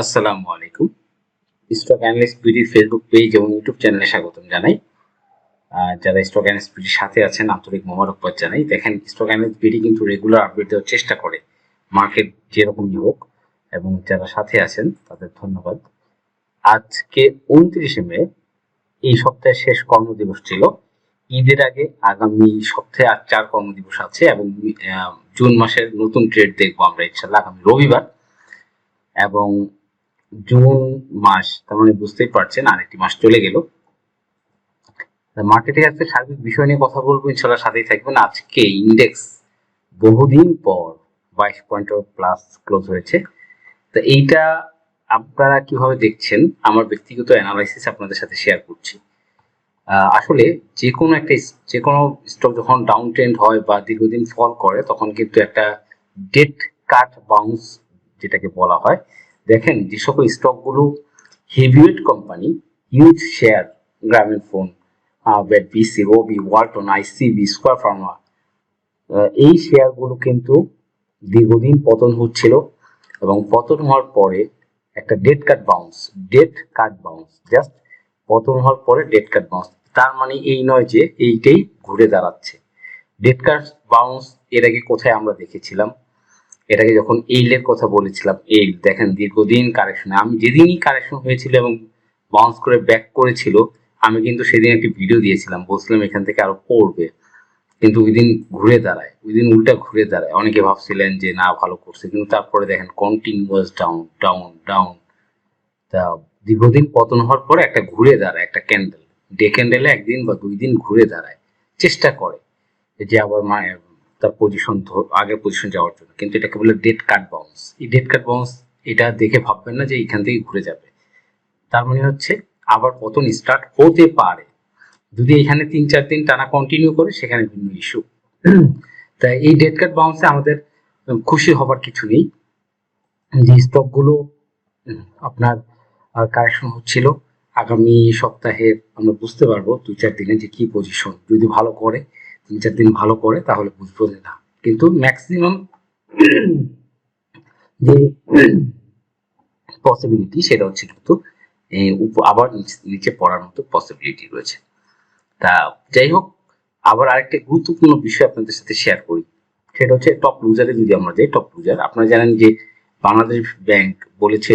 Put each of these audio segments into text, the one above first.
আসসালামু আলাইকুম। Stock analyst বিডির ফেসবুক পেজ এবং ইউটিউব চ্যানেলে স্বাগতম জানাই। যারা স্টক অ্যানালিস্ট বিডির সাথে আছেন, আন্তরিক মোবারকবাদ জানাই। দেখেন স্টক অ্যানালিস্ট বিডি কিন্তু রেগুলার আপডেট দেওয়ার চেষ্টা করে। মার্কেট যেরকমই হোক এবং যারা সাথে আছেন, তাদের ধন্যবাদ। আজকে উনত্রিশে মে, এই সপ্তাহের শেষ কর্মদিবস ছিল। ঈদের আগে আগামী সপ্তাহে আর চার কর্মদিবস আছে এবং জুন মাসের নতুন ট্রেড দেখব আমরা ইনশাল্লাহ আগামী রবিবার। এবং জুন মাস, তার মানে বুঝতেই পারছেন আরেকটি মাস চলে গেল। মার্কেটে আজকে সার্বিক বিষয় নিয়ে কথা বলব ইনশাল্লাহ সাথেই থাকবেন। আজকে ইন্ডেক্স বহুদিন পর বাইশ পয়েন্ট প্লাস ক্লোজ হয়েছে। তো এইটা আপনারা কীভাবে দেখছেন? আমার ব্যক্তিগত অ্যানালাইসিস আপনাদের সাথে শেয়ার করছি। আসলে যে কোনো একটা যে কোনো স্টক যখন ডাউন ট্রেন্ড হয় বা দীর্ঘদিন ফল করে, তখন কিন্তু একটা ডেট কাট বাউন্স যেটাকে বলা হয় দেখেন যে সকল স্টকগুলো heavyweight company huge share Grameenphone bed বিসি Robi Walton ICB square Pharma এই শেয়ারগুলো কিন্তু দীর্ঘদিন পতন হচ্ছিল এবং পতন হওয়ার পরে একটা dead cat bounce dead cat bounce just পতন হওয়ার পরে ডেট কাট বাউন্স তার মানে এই নয় যে এইটাই ঘুরে দাঁড়াচ্ছে। ডেট কাট বাউন্স এর আগে কোথায় আমরা দেখেছিলাম? আগে যখন এইলের কথা বলেছিলাম এইল দেখেন দীর্ঘদিন কারেকশনে আমি যেদিনই কারেকশন হয়েছিল এবং বাউন্স করে ব্যাক করেছিল, আমি কিন্তু সেদিন একটি ভিডিও দিয়েছিলাম, বলছিলাম এখান থেকে আরও পড়বে কিন্তু ওই দিন ঘুরে দাঁড়ায় ওই দিন উল্টা ঘুরে দাঁড়ায়। অনেকে ভাবছিলেন যে না, ভালো করছে, কিন্তু তারপরে দেখেন কন্টিনিউয়াস ডাউন ডাউন ডাউন তা দীর্ঘদিন পতন হওয়ার পরে একটা ঘুরে দাঁড়ায়, একটা ক্যান্ডেল ডে ক্যান্ডেলে একদিন বা দুই দিন ঘুরে দাঁড়ায়, চেষ্টা করে যে আবার তার পজিশন আগের পজিশন যাওয়ার জন্য। কিন্তু এটাকে বলে ডেট কাট বাউন্স এই ডেট কাট বাউন্স এটা দেখে ভাববেন না যে এখান থেকে ঘুরে যাবে। তার মানে হচ্ছে, আবার পতন স্টার্ট হতে পারে। যদি এখানে তিন, চার দিন টানা কন্টিনিউ করে, সেখানে ভিন্ন ইস্যু তাই এই ডেট কাট বাউন্সে আমাদের খুশি হবার কিছু নেই। যে স্টকগুলো আপনার কারেকশন হচ্ছিল, আগামী সপ্তাহে আমরা বুঝতে পারব দুই চার দিনে যে কি পজিশন যদি ভালো করে তিন চার দিন ভালো করে, তাহলে বুঝব যে না। কিন্তু ম্যাক্সিমাম যে পসিবিলিটি সেটা হচ্ছে কিন্তু আবার নিচে পড়ার মতো পসিবিলিটি রয়েছে। তা যাই হোক, আবার আরেকটা গুরুত্বপূর্ণ বিষয় আপনাদের সাথে শেয়ার করি। সেটা হচ্ছে টপ লুজারে যদি আমরা যাই টপ লুজার আপনারা জানেন যে বাংলাদেশ ব্যাংক বলেছে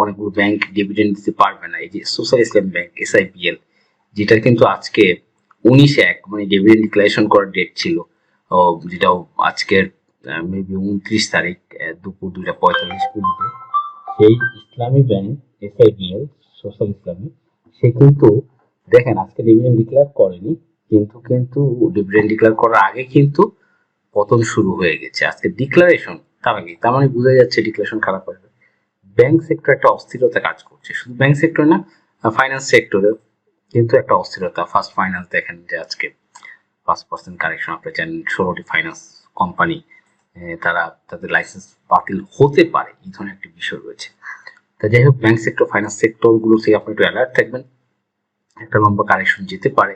অনেকগুলো ব্যাংক ডিভিডেন্ড দিতে পারবে না। এই যে সোশ্যাল ইসলাম ব্যাংক এসআইপিএল যেটা কিন্তু আজকে উনিশ এক মানে ডিভিডেন্ড ডিক্লারেশন করার ডেট ছিল ও, যেটা আজকের মেবি উনত্রিশ তারিখ দুপুর দুটা পঁয়তাল্লিশ মিনিটে। সেই ইসলামী ব্যাংক এসআইপিএল সোশ্যাল ইসলামী সে কিন্তু দেখেন আজকে ডিভিডেন্ড ডিক্লেয়ার করেনি কিন্তু কিন্তু ডিভিডেন্ড ডিক্লেয়ার করার আগে কিন্তু পতন শুরু হয়ে গেছে। আজকে ডিক্লারেশন তার আগে তার মানে বোঝা যাচ্ছে ডিক্লারেশন খারাপ হবে ব্যাংক সেক্টর একটা অস্থিরতা কাজ করছে। শুধু ব্যাংক সেক্টর না ফাইন্যান্স সেক্টরেও কিন্তু একটা অস্থিরতা। ফার্স্ট ফাইন্যান্স দেখেন যে আজকে পাঁচ পার্সেন্ট কারেকশন আপনি জানেন, ষোলোটি ফাইন্যান্স কোম্পানি তারা তাদের লাইসেন্স বাতিল হতে পারে। এই ধরনের একটি বিষয় রয়েছে। তা যাই হোক ব্যাংক সেক্টর ফাইন্যান্স সেক্টরগুলো থেকে আপনি একটু অ্যালার্ট থাকবেন। একটা লম্বা কারেকশন যেতে পারে।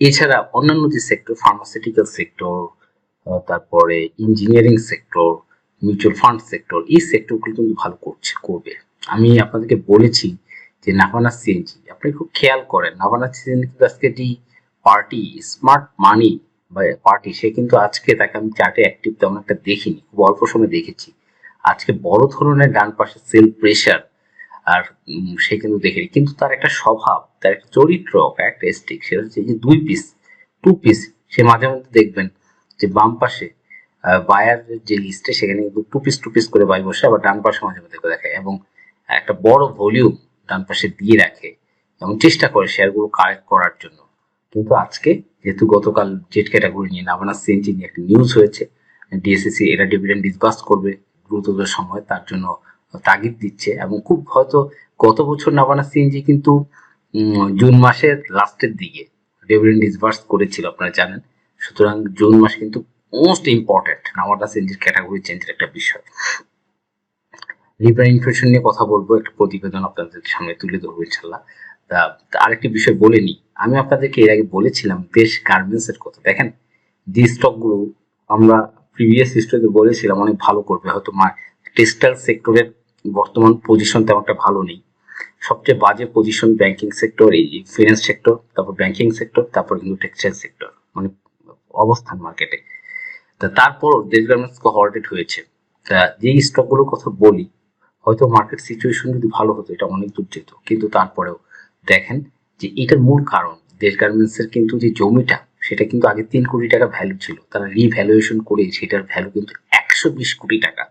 এছাড়া অন্যান্য যে সেক্টর ফার্মাসিউটিক্যাল সেক্টর তারপরে engineering sector mutual fund sector এই সেক্টরগুলো কিন্তু ভালো করছে, করবে। আমি আপনাদেরকে বলেছি যে নাভানা সিএনজি আপনি খুব খেয়াল করেন, নাভানা সিএনজি কিন্তু আজকে যে পার্টি, স্মার্ট মানি বা পার্টি, সে কিন্তু আজকে তাকে আমি চার্টে অ্যাক্টিভ তেমন একটা দেখিনি, খুব অল্প সময় দেখেছি। আজকে বড় ধরনের ডান পাশে সেল প্রেশার আর সে কিন্তু দেখেনি। কিন্তু তার একটা স্বভাব, তার একটা চরিত্র ক্যারেক্টারিস্টিক সেটা হচ্ছে যে দুই পিস টু পিস সে মাঝে মধ্যে দেখবেন যে বাম পাশে বায়ার যে লিস্টে সেখানে কিন্তু টু পিস টু পিস করে বাই বসে, আবার ডান পাশে মাঝে মধ্যে দেখায়। এবং একটা বড় ভলিউম ডান পাশে দিয়ে রাখে এবং চেষ্টা করে শেয়ারগুলো কালেক্ট করার জন্য। কিন্তু আজকে যেহেতু গতকাল জেট ক্যাটাগরি নিয়ে নাভানা সিএনজি নিয়ে একটা নিউজ হয়েছে ডিএসসিসি এরা ডিভিডেন্ড ডিসবার্স করবে দ্রুততর সময়, তার জন্য তাগিদ দিচ্ছে এবং খুব হয়তো গত বছর নাভানা সিএনজি কিন্তু জুন মাসের লাস্টের দিকে ডিভিডেন্ড ডিসবার্স করেছিল, আপনারা জানেন। সুতরাং জুন মাস কিন্তু মোস্ট ইম্পর্টেন্ট নাভানা সিএনজির ক্যাটাগরি চেঞ্জের একটা বিষয়। রিভার ইনফ্লেশন নিয়ে কথা বলব, একটা প্রতিবেদন আপনাদের সামনে তুলে ধরবো ইনশাল্লাহ। তা আরেকটি বিষয় বলে নিই, আমি আপনাদেরকে এর আগে বলেছিলাম দেশ গার্মেন্টস এর কথা। দেখেন যে স্টকগুলো আমরা প্রিভিয়াস হিস্টোরিতে বলেছিলাম অনেক ভালো করবে, হয়তো টেক্সটাইল সেক্টরের বর্তমান পজিশন তেমন একটা ভালো নেই। সবচেয়ে বাজে পজিশন ব্যাংকিং সেক্টর এই ফিনান্স সেক্টর তারপর ব্যাংকিং সেক্টর তারপর কিন্তু টেক্সটাইল সেক্টর মানে অবস্থান মার্কেটে তা তারপর দেশ গার্মেন্টস হর্টেড হয়েছে। তা যেই স্টকগুলোর কথা বলি হয়তো মার্কেট সিচুয়েশন যদি ভালো হতো, এটা অনেক দূর যেত। কিন্তু তারপরেও দেখেন যে এটার মূল কারণ, দেশ গার্মেন্টসের কিন্তু যে জমিটা, সেটা কিন্তু আগে তিন কোটি টাকা ভ্যালু ছিল। তারা রিভ্যালুয়েশন করে সেটার ভ্যালু কিন্তু একশো বিশ কোটি টাকা।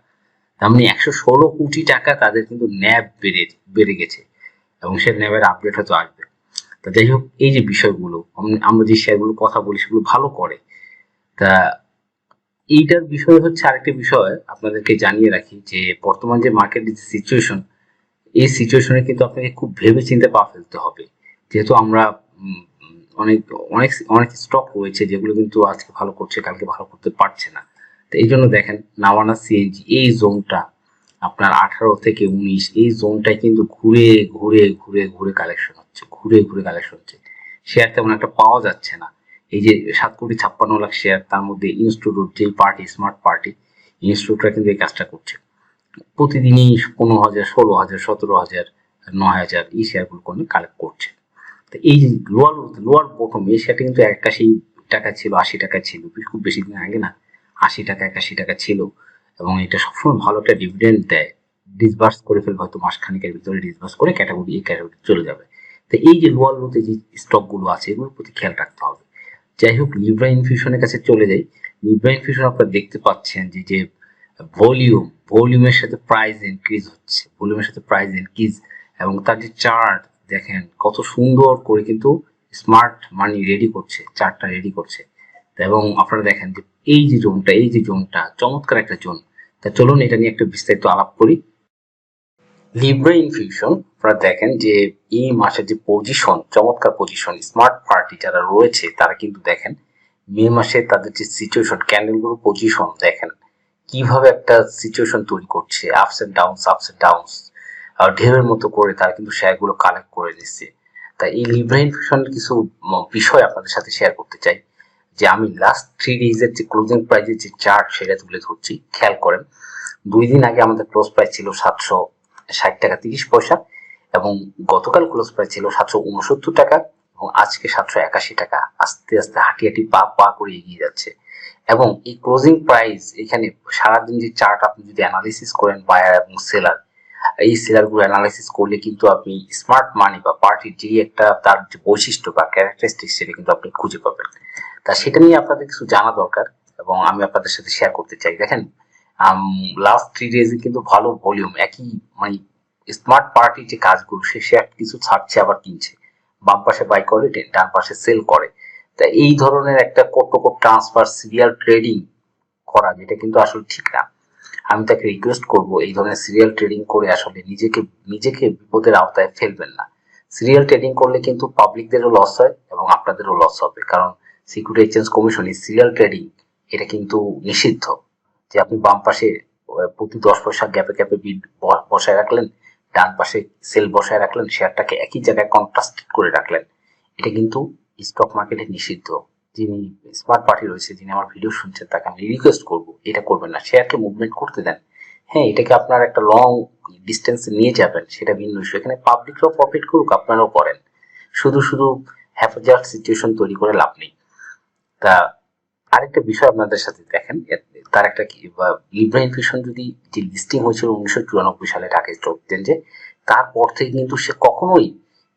তার মানে একশো ষোলো কোটি টাকা তাদের কিন্তু ন্যাব বেড়ে বেড়ে গেছে। এবং সে ন্যাবের আপডেট হয়তো আসবে। তা যাই হোক, এই যে বিষয়গুলো, আমরা যে শেয়ারগুলো কথা বলি, সেগুলো ভালো করে। তা এইটার বিষয় হচ্ছে আরেকটা বিষয় আপনাদেরকে জানিয়ে রাখি যে বর্তমান যে মার্কেট যে সিচুয়েশন এই সিচুয়েশনে কিন্তু আপনাকে খুব ভেবে চিন্তে পা ফেলতে হবে। যেহেতু আমরা অনেক অনেক অনেক স্টক রয়েছে যেগুলো কিন্তু আজকে ভালো করছে, কালকে ভালো করতে পারছে না। তো এই জন্য দেখেন নাওয়ানা সিএনজি এই জোনটা আপনার আঠারো থেকে উনিশ, এই জোনটায় কিন্তু ঘুরে ঘুরে ঘুরে ঘুরে কালেকশন হচ্ছে, ঘুরে ঘুরে কালেকশন হচ্ছে। শেয়ার তেমন একটা পাওয়া যাচ্ছে না। এই যে সাত কোটি ছাপ্পান্ন লাখ শেয়ার তার মধ্যে ইনস্টিটিউট যে পার্টি স্মার্ট পার্টি ইনস্টিটিউটরা কিন্তু এই কাজটা করছে। প্রতিদিনই পনেরো হাজার, ষোলো হাজার, সতেরো হাজার, নয় হাজার এই শেয়ারগুলো কোনো কালেক্ট করছে। তো এই যে লোয়ার লোয়ার বটম এই শেয়ারটা কিন্তু একাশি টাকা ছিল, আশি টাকা ছিল, খুব বেশি দিন আগে না, আশি টাকা, একাশি টাকা ছিল এবং এটা সবসময় ভালো একটা ডিভিডেন্ড দেয়। ডিসবার্স করে ফেলবে হয়তো মাসখানিকের ভিতরে ডিসবার্স করে ক্যাটাগরি এই ক্যাটাগরি চলে যাবে। তো এই যে লোয়ার লোতে যে স্টকগুলো আছে, এগুলোর প্রতি খেয়াল রাখতে হবে। যাই হোক লিব্রা ইনফিউশনের কাছে চলে যাই। লিব্রা ইনফিউশন আপনারা দেখতে পাচ্ছেন যে যে ভলিউম ভলিউমের সাথে প্রাইস ইনক্রিজ হচ্ছে। ভলিউমের সাথে প্রাইস ইনক্রিজ এবং তার যে চার্ট দেখেন কত সুন্দর করে কিন্তু স্মার্ট মানি রেডি করছে চার্টটা রেডি করছে। এবং আপনারা দেখেন যে এই যে জোনটা এই যে জোনটা চমৎকার একটা জোন তা চলুন, এটা নিয়ে একটু বিস্তারিত আলাপ করি। লিব্রা ইনফিউশন আপনারা দেখেন যে এই মাসের যে পজিশন চমৎকার পজিশন স্মার্ট পার্টি যারা রয়েছে, তারা কিন্তু দেখেন মে মাসে তাদের যে সিচুয়েশন ক্যান্ডেলগুলো পজিশন দেখেন, কীভাবে একটা সিচুয়েশন তৈরি করছে ups and downs ups and downs ঢেউয়ের মতো করে তারা কিন্তু শেয়ারগুলো কালেক্ট করে নিচ্ছে। তাই এই লিব্রা ইনফিউশনের কিছু বিষয় আপনাদের সাথে শেয়ার করতে চাই, যে আমি লাস্ট থ্রি ডেজের যে ক্লোজিং প্রাইজের যে চার্ট সেটা তুলে ধরছি। খেয়াল করেন, দুই দিন আগে আমাদের ক্লোজ প্রাইস ছিল সাতশো ষাট টাকা তিরিশ পয়সা এবং গতকাল ক্লোজ প্রাইস ছিল সাতশো উনসত্তর টাকা এবং আজকে সাতশো একাশি টাকা। আস্তে আস্তে হাঁটি হাঁটি পা পা করে এগিয়ে যাচ্ছে। এবং এই ক্লোজিং প্রাইস এখানে সারাদিন যে চার্ট আপনি যদি অ্যানালিসিস করেন বায়ার এবং সেলার এই সেলারগুলো অ্যানালাইসিস করলে কিন্তু আপনি স্মার্ট মানি বা পার্টির যে একটা তার যে বৈশিষ্ট্য বা ক্যারেক্টারিস্টিক সেটা কিন্তু আপনি খুঁজে পাবেন। তা সেটা নিয়ে আপনাদের কিছু জানা দরকার এবং আমি আপনাদের সাথে শেয়ার করতে চাই। দেখেন লাস্ট থ্রি ডেজে কিন্তু ভালো ভলিউম একই মানে স্মার্ট পার্টির যে কাজগুলো, সে শেয়ার কিছু ছাড়ছে, আবার কিনছে। বাম পাশে বাই করে, ডান পাশে সেল করে। তা এই ধরনের একটা কোট কোট ট্রান্সফার সিরিয়াল ট্রেডিং করা, যেটা কিন্তু আসলে ঠিক না। আমি তাকে রিকোয়েস্ট করব, এই ধরনের সিরিয়াল ট্রেডিং করে আসলে নিজেকে নিজেকে বিপদের আওতায় ফেলবেন না। সিরিয়াল ট্রেডিং করলে কিন্তু পাবলিকদেরও লস হয় এবং আপনাদেরও লস হবে। কারণ সিকিউরিটি এক্সচেঞ্জ কমিশন এই সিরিয়াল ট্রেডিং এটা কিন্তু নিষিদ্ধ। যে আপনি বাম পাশে, প্রতি দশ পয়সা গ্যাপে গ্যাপে বিড বসায় রাখলেন ডান পাশে সেল বসায় রাখলেন শেয়ারটাকে একই জায়গায় কন্ট্রাস্টেড করে রাখলেন। এটা কিন্তু স্টক মার্কেটে নিষিদ্ধ। যিনি স্মার্ট পার্টি রয়েছে, যিনি আমার ভিডিও শুনছেন, তাকে আমি রিকোয়েস্ট করব, এটা করবেন না। শেয়ারকে মুভমেন্ট করতে দেন। হ্যাঁ এটাকে আপনার একটা লং ডিস্টেন্স নিয়ে যাবেন, সেটা ভিন্ন বিষয়। এখানে পাবলিকরাও প্রফিট করুক, আপনারাও করেন। শুধু শুধু হ্যাফজার্ট সিচুয়েশন তৈরি করে লাভ নেই। তা আরেকটা বিষয় আপনাদের সাথে দেখেন তার একটা লিব্রা ইনফিউশন যদি যে লিস্টিং হয়েছিল উনিশশো চুরানব্বই সালে স্টক এক্সচেঞ্জে তারপর থেকে কিন্তু সে কখনোই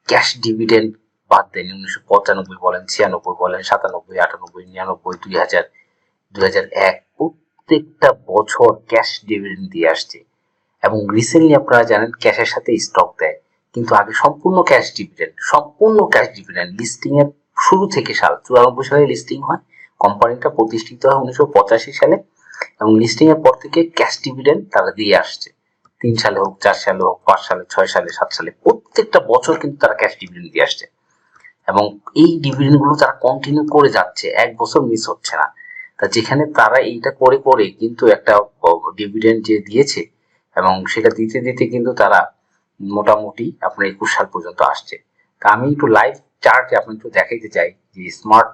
ক্যাশ ডিভিডেন্ড বাদ দেয়নি। উনিশশো পঁচানব্বই বলেন, ছিয়ানব্বই বলেন, সাতানব্বই, আটানব্বই, নিরানব্বই দুই হাজার দুই হাজার এক, প্রত্যেকটা বছর ক্যাশ ডিভিডেন্ড দিয়ে আসছে। এবং রিসেন্টলি আপনারা জানেন ক্যাশের সাথে স্টক দেয়। কিন্তু আগে সম্পূর্ণ ক্যাশ ডিভিডেন্ড সম্পূর্ণ ক্যাশ ডিভিডেন্ড লিস্টিং এর শুরু থেকে সাল, চুরানব্বই সালে লিস্টিং হয়। কোম্পানিটা প্রতিষ্ঠিত হয় উনিশশো পঁচাশি সালে। এবং লিস্টিং এর পর থেকে ক্যাশ ডিভিডেন্ড তারা দিয়ে আসছে। তিন সালে হোক, চার সালে হোক, পাঁচ সালে, ছয় সালে, সাত সালে, প্রত্যেকটা বছর কিন্তু তারা ক্যাশ ডিভিডেন্ড দিয়ে আসছে। এবং এই ডিভিডেন্ডগুলো তারা কন্টিনিউ করে যাচ্ছে, এক বছর মিস হচ্ছে না। তা যেখানে তারা এইটা করে করে কিন্তু একটা ডিভিডেন্ড যে দিয়েছে এবং সেটা দিতে দিতে কিন্তু তারা মোটামুটি আপনার একুশ সাল পর্যন্ত আসছে। তা আমি একটু লাইভ চার্টে আপনি একটু দেখাইতে চাই যে স্মার্ট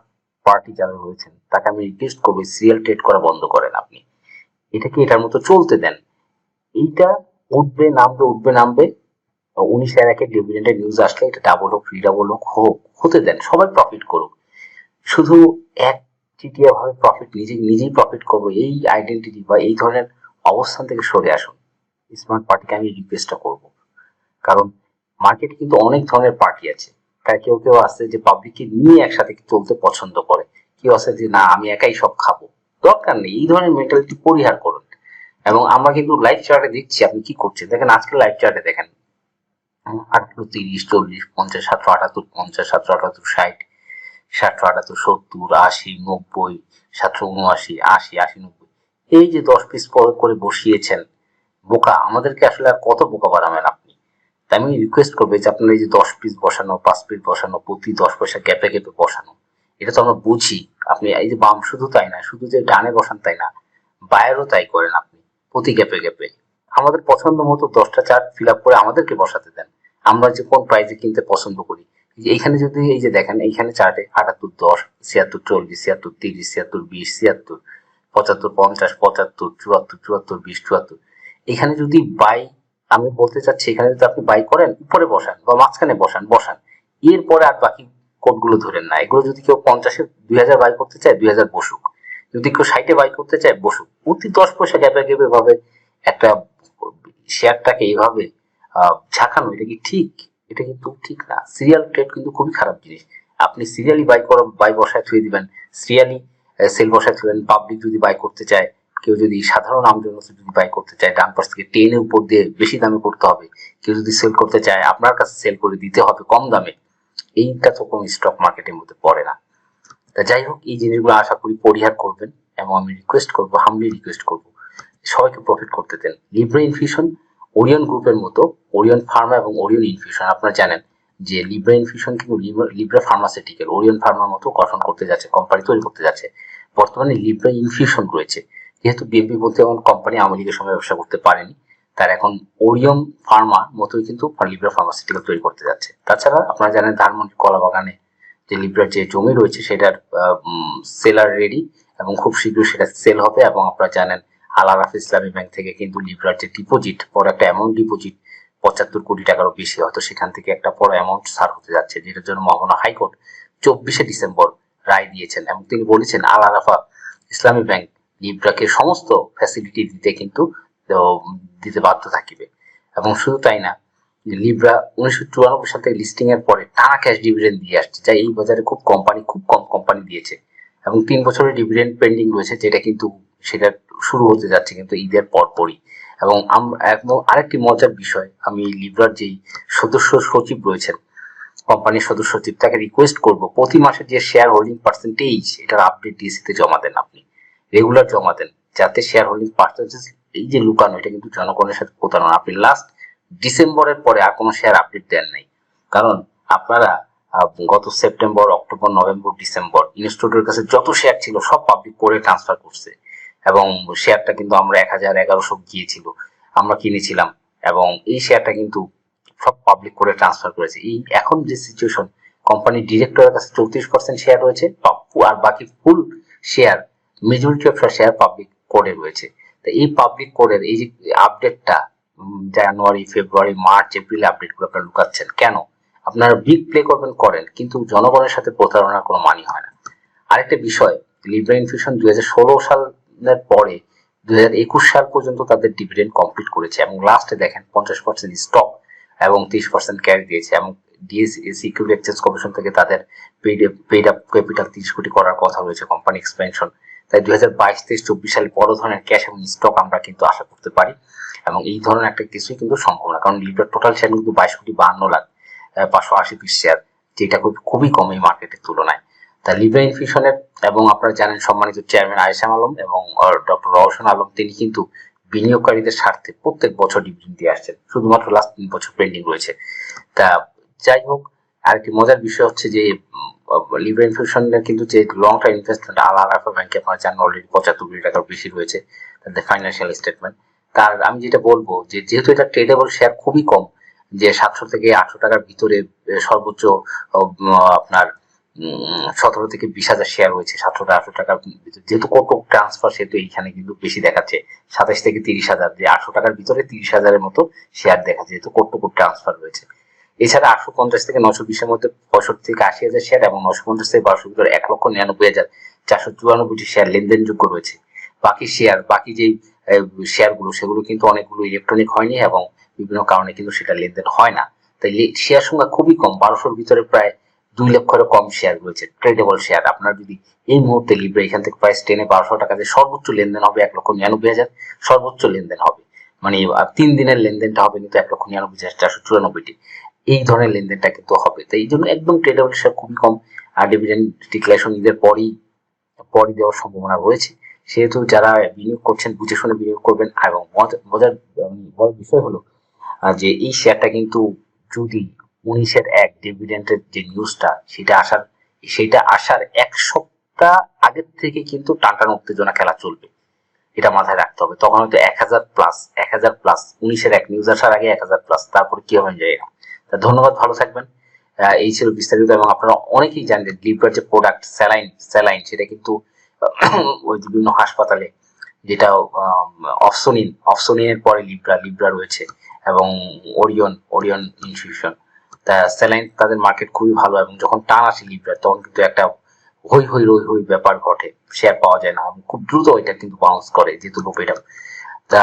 পার্টি যারা রয়েছেন, তাকে আমি রিকোয়েস্ট করব সিরিয়াল ট্রেড করা বন্ধ করেন আপনি। এটাকে এটার মতো চলতে দেন? এইটা উঠবে, নামবে উঠবে, নামবে উনি স্যার একে ডিভিডেন্ডের নিউজ আসলে এটা ডাবল হোক থ্রি ডাবল হোক হোক, হতে দেন, সবাই প্রফিট করুক। শুধু এক চিটিয়া ভাবে প্রফিট নিজে নিজেই প্রফিট করব, এই আইডেন্টিটি বা এই ধরনের অবস্থান থেকে সরে আসুন। স্মার্ট পার্টিকে আমি রিকোয়েস্টটা করব। কারণ মার্কেটে কিন্তু অনেক ধরনের পার্টি আছে। তার কেউ কেউ আছে যে পাবলিককে নিয়ে একসাথে চলতে পছন্দ করে। কেউ আছে যে, না, আমি একাই সব খাব। দরকার নেই, এই ধরনের মেন্টালিটি পরিহার করুন। এবং আমরা কিন্তু লাইভ চার্টে দেখছি আপনি কি করছেন। দেখেন, আজকে লাইভ চার্টে দেখেন আঠারো, তিরিশ, চল্লিশ, পঞ্চাশ, সাতশো, আটাত্তর, পঞ্চাশ, সাতশো, আটাত্তর, ষাট, সাতশো, আটাত্তর, সত্তর, আশি, নব্বই, সাতশো, উনআশি, আশি আশি, নব্বই। এই যে দশ পিস করে বসিয়েছেন বোকা, আমাদেরকে আসলে আর কত বোকা বানাবেন আপনি? তাই আমি রিকোয়েস্ট করব যে আপনার এই যে দশ পিস বসানো, পাঁচ পিস বসানো, প্রতি দশ পয়সা গ্যাপে গ্যাপে বসানো, এটা তো আমরা বুঝি। আপনি এই যে বাম শুধু তাই না, শুধু যে ডানে বসান তাই না, বায়েরও তাই করেন আপনি, প্রতি গ্যাপে গ্যাপে আমাদের পছন্দ মতো দশটা চার্ট ফিল আপ করে আমাদেরকে বসাতে দেন। আমরা যে কোন প্রাইজে কিনতে পছন্দ করি। এইখানে যদি এই যে দেখেন, এইখানে চার্টে আটাত্তর দশ, ছিয়াত্তর চল্লিশ, ছিয়াত্তর তিরিশ, ছিয়াত্তর বিশ, ছিয়াত্তর পঁচাত্তর পঞ্চাশ, পঁচাত্তর, চুয়াত্তর চুয়াত্তর বিশ, চুয়াত্তর। এখানে যদি বাই আমি বলতে চাচ্ছি, এখানে যদি আপনি বাই করেন, উপরে বসান বা মাঝখানে বসান বসান। এরপরে আর বাকি কোডগুলো ধরেন না। এগুলো যদি কেউ পঞ্চাশে দুই হাজার বাই করতে চায়, দুই হাজার বসুক। যদি কেউ ষাটে বাই করতে চায়, বসুক। প্রতি দশ পয়সা গ্যাপে গ্যাপে ভাবে একটা শেয়ারটাকে এইভাবে ঝাঁকানো, এটা কি ঠিক? এটা কিন্তু ঠিক না। সিরিয়াল ট্রেড কিন্তু খুবই খারাপ জিনিস। আপনি সিরিয়ালি বাই করা বাই বসায় থুয়ে দিবেন। সিরিয়ালি সেল বসায় থুবেন পাবলিক যদি বাই করতে চায় কেউ যদি সাধারণ আমজন যদি বাই করতে চায়, ডান পাশ থেকে টেনে উপর দিয়ে বেশি দামে করতে হবে, কেউ যদি সেল করতে চায়, আপনার কাছে সেল করে দিতে হবে কম দামে, এইটা তো কোনো স্টক মার্কেটের মধ্যে পড়ে না। তা যাই হোক, এই জিনিসগুলো আশা করি পরিহার করবেন এবং আমি রিকোয়েস্ট করব হামলি রিকোয়েস্ট করব। সবাইকে প্রফিট করতে দেন। লিব্রো ইনফিউশন ওরিয়ন গ্রুপের মতো ওরিয়ন ফার্মা এবং ওরিয়ন ইনফিউশন আপনারা জানেন যে লিব্রা ইনফিউশন কিন্তু লিব্রা ফার্মাসিউটিক্যাল ওরিয়ন ফার্মার মতো গঠন করতে যাচ্ছে কোম্পানি তৈরি করতে যাচ্ছে। বর্তমানে লিব্রা ইনফিউশন রয়েছে। যেহেতু বিএনপি বলতে এমন কোম্পানি আওয়ামী লীগের সময় ব্যবসা করতে পারেনি, তার এখন ওরিয়ন ফার্মা মতোই কিন্তু লিব্রা ফার্মাসিউটিক্যাল তৈরি করতে যাচ্ছে। তাছাড়া আপনারা জানেন ধানমন্ডি কলা বাগানে যে লিব্রার যে জমি রয়েছে সেটার সেলার রেডি এবং খুব শীঘ্রই সেটা সেল হবে এবং আপনারা জানেন আল আরাফ ইসলামী ব্যাংক থেকে কিন্তু লিব্রার যে ডিপোজিট পরে একটা অ্যামাউন্ট ডিপোজিট পঁচাত্তর কোটি টাকারও বেশি হয়তো সেখান থেকে একটা বড় অ্যামাউন্ট ছাড় হতে যাচ্ছে, যেটার জন্য মহামানা হাইকোর্ট চব্বিশে ডিসেম্বর রায় দিয়েছেন এবং তিনি বলেছেন আল আরাফা ইসলামী ব্যাংক লিব্রাকে সমস্ত ফ্যাসিলিটি দিতে কিন্তু দিতে বাধ্য থাকিবে। এবং শুধু তাই না, লিব্রা উনিশশো চুরানব্বই সাল থেকে লিস্টিং এর পরে টানা ক্যাশ ডিভিডেন্ড দিয়ে আসছে, যা এই বাজারে খুব কোম্পানি খুব কম কোম্পানি দিয়েছে। এবং তিন বছরের ডিভিডেন্ড পেন্ডিং রয়েছে, যেটা কিন্তু সেটা শুরু হতে যাচ্ছে কিন্তু ঈদের পরপরই। এবং আরেকটি মজার বিষয়, আমি লিব্রার যেই সদস্য সচিব রয়েছেন কোম্পানির সদস্য সচিব, তাকে রিকোয়েস্ট করব, প্রতি মাসে যে শেয়ার হোল্ডিং পার্সেন্টেজ এটার আপডেট ডিএসিতে জমা দেন আপনি। রেগুলার জমা দেন যাতে শেয়ার হোল্ডিং পার্সেন্টেজ এই যে লুকানো, এটা কিন্তু জনগণের সাথে প্রতারণা। আপনি লাস্ট ডিসেম্বরের পরে আর কোনো শেয়ার আপডেট দেন নাই। কারণ আপনারা গত সেপ্টেম্বর, অক্টোবর, নভেম্বর, ডিসেম্বর, ইনস্টিটিউটের কাছে যত শেয়ার ছিল সব পাবলিক করে ট্রান্সফার করছে। এবং শেয়ারটা কিন্তু আমরা এক হাজার এগারোশো গিয়েছিল, আমরা কিনেছিলাম। এবং এই শেয়ারটা কিন্তু সব পাবলিক করে ট্রান্সফার করেছে। এই এখন যে সিচুয়েশন কোম্পানির ডিরেক্টরের কাছে চৌত্রিশ পার্সেন্ট শেয়ার রয়েছে আর বাকি full share majority of share public কোডে রয়েছে। তো এই পাবলিক কোডের এই যে আপডেটটা জানুয়ারি ফেব্রুয়ারি মার্চ এপ্রিল আপডেটগুলো আপনারা লুকাচ্ছেন, কেন? আপনারা বিগ প্লে করবেন, করেন, কিন্তু জনগণের সাথে প্রতারণার কোনো মানি হয় না। আরেকটা বিষয় লিব্রা ইনফিউশন দুই হাজার ষোলো সালের পরে, দুই হাজার একুশ সাল পর্যন্ত তাদের ডিভিডেন্ড কমপ্লিট করেছে, এবং লাস্টে দেখেন পঞ্চাশ পার্সেন্ট স্টক এবং তিরিশ পার্সেন্ট ক্যারি দিয়েছে, এবং সিকিউরিটি এক্সচেঞ্জ কমিশন থেকে তাদের পেড আপ ক্যাপিটাল তিরিশ কোটি করার কথা রয়েছে কোম্পানি এক্সপেনশন তাই দুই হাজার বাইশ তেইশ চব্বিশ সালে বড় ধরনের ক্যাশ এবং স্টক আমরা কিন্তু আশা করতে পারি। এবং এই ধরনের একটা কিছুই কিন্তু সম্ভব না। কারণ লিডার টোটাল শেয়ার কিন্তু বাইশ কোটি বাহান্ন লাখ পাঁচশো আশি পিস শেয়ার যেটা খুব, খুবই কম এই মার্কেটের তুলনায়। তা লিব্রা ইনফিউশনের এবং আপনারা জানেন সম্মানিত চেয়ারম্যান আয়েশাম আলম এবং ডক্টর রওশন আলম, তিনি কিন্তু বিনিয়োগকারীদের স্বার্থে প্রত্যেক বছর ডিভিডেন্ড দিয়ে আসছেন। শুধুমাত্র লাস্ট তিন বছর পেন্ডিং রয়েছে। তা যাই হোক, আরেকটি মজার বিষয় হচ্ছে যে লিব্রা ইনফিউশনের কিন্তু যে long term investment Al Arafa ব্যাংকে আপনারা জানেন অলরেডি পঁচাত্তর কোটি টাকার বেশি রয়েছে তাদের ফাইন্যান্সিয়াল স্টেটমেন্ট তার আমি যেটা বলব, যে যেহেতু এটা ট্রেডেবল শেয়ার খুবই কম, যে সাতশো থেকে আটশো টাকার ভিতরে সর্বোচ্চ আপনার সতেরো থেকে বিশ হাজার শেয়ার রয়েছে, সাতশো আটশো টাকার ভিতরে। যেহেতু কত ট্রান্সফার সেহেতু এইখানে কিন্তু বেশি দেখাচ্ছে, সাতাশ থেকে তিরিশ হাজার, যে আটশো টাকার ভিতরে তিরিশ হাজারের মতো শেয়ার দেখাচ্ছে, যেহেতু কোট ট্রান্সফার রয়েছে। এছাড়া আটশো পঞ্চাশ থেকে নশো বিশের মধ্যে পঁয়ষট্টি থেকে আশি হাজার শেয়ার এবং নশো পঞ্চাশ থেকে বারোশো ভিতরে এক লক্ষ নিরানব্বই হাজার চারশো চুরানব্বইটি শেয়ার লেনদেনযোগ্য রয়েছে। বাকি শেয়ার বাকি যেই শেয়ারগুলো সেগুলো কিন্তু অনেকগুলো ইলেকট্রনিক হয়নি এবং বিভিন্ন কারণে কিন্তু সেটা লেনদেন হয় না। তাই শেয়ার সংখ্যা খুবই কম, বারোশোর ভিতরে প্রায় দুই লক্ষের কম শেয়ার রয়েছে ট্রেডেবল শেয়ার আপনার যদি এই মুহূর্তে লিব্রা এখান থেকে প্রাইস টেনে বারোশো টাকা দিয়ে সর্বোচ্চ লেনদেন হবে এক লক্ষ নিরানব্বই হাজার, সর্বোচ্চ লেনদেন হবে। মানে তিন দিনের লেনদেনটা হবে কিন্তু এক লক্ষ নিরানব্বই হাজার চারশো চুরানব্বইটি। এই ধরনের লেনদেনটা কিন্তু হবে। তো এই জন্য একদম ট্রেডেবল শেয়ার খুবই কম, আর ডিভিডেন্ড ডিক্লারেশন ঈদের পরই পরই দেওয়ার সম্ভাবনা রয়েছে। সেহেতু যারা বিনিয়োগ করছেন, বুঝে শুনে বিনিয়োগ করবেন। এবং মজা- মজার বড় বিষয় হলো যে এই শেয়ারটা কিন্তু যদি উনিশের এক ডিভিডেন্টের যে নিউজটা সেটা আসার সেটা আসার এক সপ্তাহ আগের থেকে কিন্তু টানটান উত্তেজনা খেলা চলবে। এটা মাথায় রাখতে হবে। তখন হয়তো এক হাজার প্লাস এক হাজার প্লাস উনিশের এক নিউজ আসার আগে এক হাজার প্লাস তারপর কি হবে যায় ধন্যবাদ, ভালো থাকবেন। এই ছিল বিস্তারিত এবং আপনারা অনেকেই জানেন লিভার যে প্রোডাক্ট স্যালাইন স্যালাইন সেটা কিন্তু, ওই বিভিন্ন হাসপাতালে যেটা অপসোনিন, অপসোনিনের পরে লিব্রা লিব্রা রয়েছে এবং ওরিয়ন ওরিয়ন ইনস্টিটিউশন তা স্যালাইন তাদের মার্কেট খুবই ভালো এবং যখন টান আসে লিব্রা তখন কিন্তু একটা হই হই রই হই ব্যাপার ঘটে শেয়ার পাওয়া যায় না খুব দ্রুত এটা কিন্তু বাউন্স করে, যেহেতু লোপেটা তা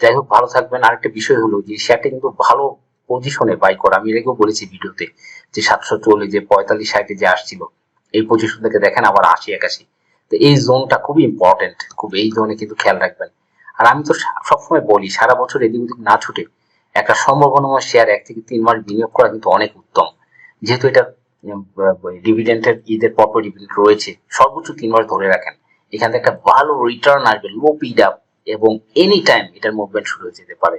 যাই হোক, ভালো থাকবেন। আরেকটা বিষয় হলো যে শেয়ারটা কিন্তু ভালো পজিশনে বাই করা আমি এর বলেছি ভিডিওতে, যে সাতশো চল্লিশ যে পঁয়তাল্লিশ ষাটে যে আসছিল, এই পজিশন থেকে দেখেন আবার আশি একাশি। তো এই জোনটা খুবই ইম্পর্টেন্ট খুব এই জোনে কিন্তু খেয়াল রাখবেন। আর আমি তো সবসময় বলি, সারা বছর এদিক ওদিক না ছুটে একটা সম্ভাবনাময় শেয়ার এক থেকে তিন মাস বিনিয়োগ করা কিন্তু অনেক উত্তম। যেহেতু এটা ডিভিডেন্টের ঈদের পরপর ডিভিডেন্ট রয়েছে, সর্বোচ্চ তিন মাস ধরে রাখেন। এখান থেকে একটা ভালো রিটার্ন আসবে লো পিড আপ এবং এনি টাইম এটার মুভমেন্ট শুরু হয়ে যেতে পারে।